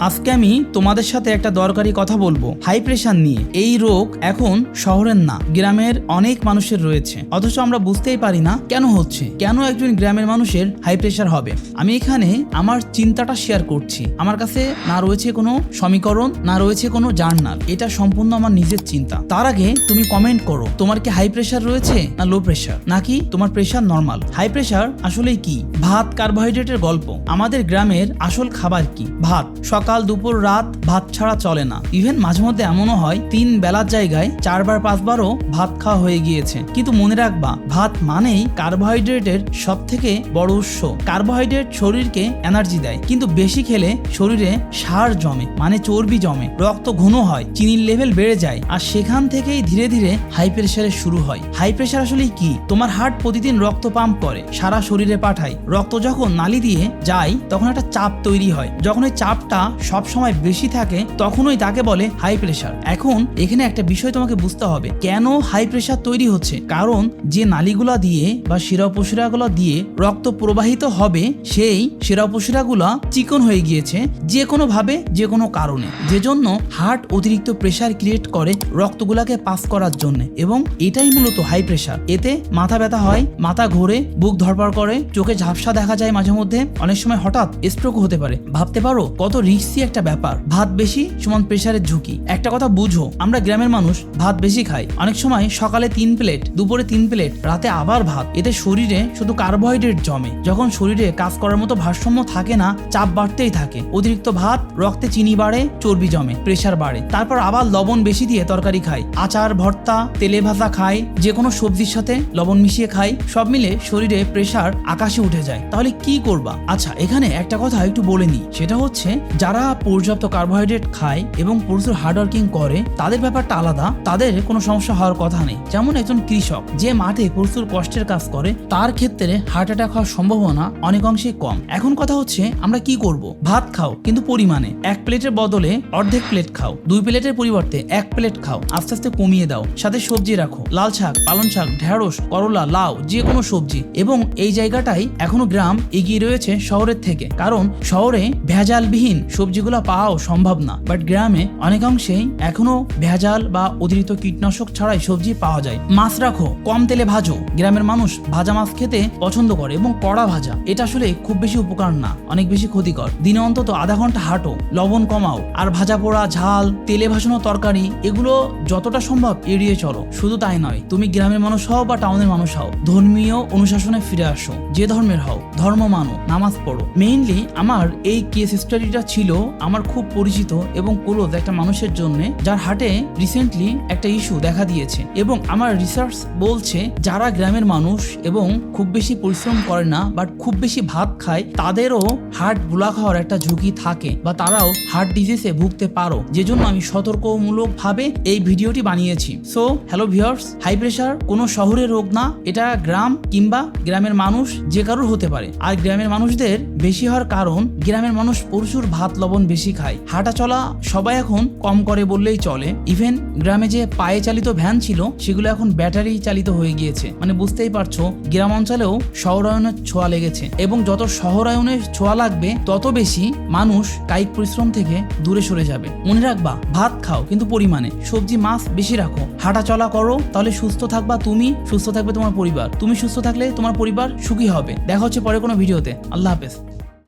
আজকে আমি তোমাদের সাথে একটা দরকারি কথা বলব। হাই প্রেশার নিয়ে। এই রোগ এখন শহরের না, গ্রামের অনেক মানুষের রয়েছে। অথচ আমরা বুঝতেই পারি না কেন হচ্ছে। কেন একজন গ্রামের মানুষের হাই প্রেশার হবে? আমি এখানে আমার চিন্তাটা শেয়ার করছি। আমার কাছে না রয়েছে কোনো সমীকরণ, না রয়েছে কোনো জার্নাল। এটা সম্পূর্ণ আমার নিজের চিন্তা। তার আগে তুমি কমেন্ট করো, তোমার কি হাই প্রেশার রয়েছে, না লো প্রেশার নাকি তোমার প্রেশার নর্মাল হাই প্রেশার আসলেই কি? ভাত কার্বোহাইড্রেটের গল্প। আমাদের গ্রামের আসল খাবার কি? ভাত। সকাল দুপুর, রাত ভাত ছাড়া চলে না। ইভেন মাঝে মধ্যে এমনও হয়, তিন বেলার জায়গায় চারবার, পাঁচবারও ভাত খাওয়া হয়ে গিয়েছে। কিন্তু মনে রাখবা, ভাত মানেই কার্বোহাইড্রেটের সব থেকে বড় উৎস। কার্বোহাইড্রেট শরীরকে এনার্জি দেয়, কিন্তু বেশি খেলে শরীরে সার জমে মানে চর্বি জমে, রক্ত ঘন হয়, চিনির লেভেল বেড়ে যায়, আর সেখান থেকেই ধীরে ধীরে হাই প্রেশারের শুরু হয়। হাই প্রেশার আসলে কি? তোমার হার্ট প্রতিদিন রক্ত পাম্প করে, সারা শরীরে পাঠায়। রক্ত যখন নালি দিয়ে যায়, তখন একটা চাপ তৈরি হয়। যখন ওই চাপটা সব সময় বেশি থাকে, তখনই তাকে বলে হাই প্রেশার এখন এখানে একটা বিষয় তোমাকে বুঝতে হবে, কেন হাই প্রেশার তৈরি হচ্ছে? কারণ যে নালীগুলা দিয়ে বা শিরাপশিরাগুলো দিয়ে রক্ত প্রবাহিত হবে, সেই শিরাপশিরাগুলা চিকন হয়ে গিয়েছে যে কোনো ভাবে যে কোনো কারণে। যে জন্য হার্ট অতিরিক্ত প্রেশার ক্রিয়েট করে রক্তগুলাকে পাস করার জন্য। এবং এটাই মূলত হাই প্রেশার এতে মাথা ব্যথা হয়, মাথা ঘোরে, বুক ধরপড় করে, চোখে ঝাপসা দেখা যায় মাঝে মধ্যে অনেক সময় হঠাৎ স্ট্রোক হতে পারে। ভাবতে পারো কত রিস্কি একটা ব্যাপার। ভাত বেশি, সমান প্রেশারের ঝুঁকি। একটা কথা বুঝো, আমরা গ্রামের মানুষ ভাত বেশি খাই। অনেক সময় সকালে তিন প্লেট, দুপুরে তিন প্লেট, রাতে আবার ভাত। এতে শরীরে শুধু কার্বোহাইড্রেট জমে। যখন শরীরে কাজ করার মতো ভারসাম্য থাকে না, চাপ বাড়তেই থাকে। অতিরিক্ত ভাত, রক্তে চিনি বাড়ে, চর্বি জমে প্রেশার বাড়ে। তারপর আবার লবণ বেশি দিয়ে তরকারি খাই। আচার, ভর্তা, তেলে ভাজা খাই যে কোনো সবজির সাথে লবণ মিশিয়ে খাই। সব মিলে শরীরে প্রেশার আকাশে উঠে যায়। তাহলে কি করবা? আচ্ছা এখানে একটা কথা একটু বলে নিই। সেটা হচ্ছে, যারা পর্যাপ্ত কার্বোহাইড্রেট খায় এবং প্রচুর হার্ডওয়ার্কিং করে, তাদের ব্যাপারটা আলাদা। তাদের কোনো সমস্যা হওয়ার কথা নেই। যেমন একজন কৃষক, যে মাঠে প্রচুর কষ্টের কাজ করে, তার ক্ষেত্রে হার্ট অ্যাটাক হওয়ার সম্ভাবনা অনেকাংশেই কম। এখন কথা হচ্ছে, আমরা কি করব? ভাত খাও, কিন্তু পরিমাণে। এক প্লেটের বদলে অর্ধেক প্লেট খাও। দুই প্লেটের পরিবর্তে এক প্লেট খাও। আস্তে আস্তে কমিয়ে দাও। সাথে সবজি রাখো। লাল শাক, পালং শাক, ঢেঁড়স, করলা, লাউ, যে কোনো সবজি। এবং এই জায়গাটাই এখনও গ্রাম এগিয়ে রয়েছে শহরের থেকে। কারণ শহরে ভেজালবিহীন সবজিগুলো পাওয়াও সম্ভব না। বাট গ্রামে অনেকাংশেই এখনও ভেজাল বা অতিরিক্ত কীটনাশক ছাড়াই সবজি পাওয়া যায়। মাছ রাখো, কম তেলে ভাজো। গ্রামের মানুষ ভাজা মাছ খেতে পছন্দ করে এবং কড়া ভাজা। এটা আসলে খুব বেশি উপকার না, অনেক বেশি ক্ষতিকর। দিনে অন্তত আধা ঘণ্টা হাঁটো, লবণ কমাও। আর ভাজা পোড়া, ঝাল, তেলে ভাসানো তরকারি, এগুলো যতটা সম্ভব এড়িয়ে চলো। শুধু তাই নয়, তুমি গ্রামের মানুষ হও বা টাউনের মানুষ হও, ধর্মীয় অনুশাসনে ফিরে আসো। যে ধর্মের হও, ধর্ম মানো, নামাজ পড়ো। মেইনলি আমার এই কেস স্টাডিটা ছিল আমার খুব পরিচিত এবং ক্লোজ একটা মানুষের জন্য, যার হাটে রিসেন্টলি একটা ইস্যু দেখা দিয়েছে এবং আমার রিসার্চ বলছে যারা গ্রামের মানুষ এবং খুব বেশি পরিশ্রম করে না বাট খুব বেশি ভাত খায়, তাদেরও হার্ট ব্লক হওয়ার একটা ঝুঁকি থাকে বা তারাও হার্ট ডিজিজে ভুগতে পারো। যে জন্য আমি সতর্কমূলক ভাবে এই ভিডিওটি বানিয়েছি। So hello viewers high pressure কোনো শহরের রোগ না, এটা গ্রাম কিংবা গ্রামের মানুষ যে কারোর হতে পারে। আর গ্রামের মানুষদের বেশি হওয়ার কারণ, গ্রামের মানুষ প্রচুর ভাত লবণ বেশি খায়। হাঁটা চলা সবাই এখন কম করে বললেই চলে। ইভেন গ্রামে যে পায়ে চালিত ভ্যান ছিল, সেগুলো এখন ব্যাটারি চালিত হয়ে গিয়েছে। মানে বুঝতেই পারছ, গ্রাম অঞ্চলেও শহরায়নের ছোঁয়া লেগেছে এবং যত শহরায়নের ছোঁয়া লাগবে, তত বেশি মানুষ কায়িক পরিশ্রম থেকে দূরে সরে যাবে। মনে রাখবা, ভাত খাও, কিন্তু পরিমাণে। সবজি, মাছ বেশি রাখো। হাঁটা চলা করো, তাহলে সুস্থ থাকবা তুমি, সুস্থ থাকবে তোমার পরিবার। তুমি সুস্থ থাকলে তোমার পরিবার সুখী হবে। দেখা হচ্ছে পরে কোনো ভিডিওতে। আল্লাহ হাফেজ।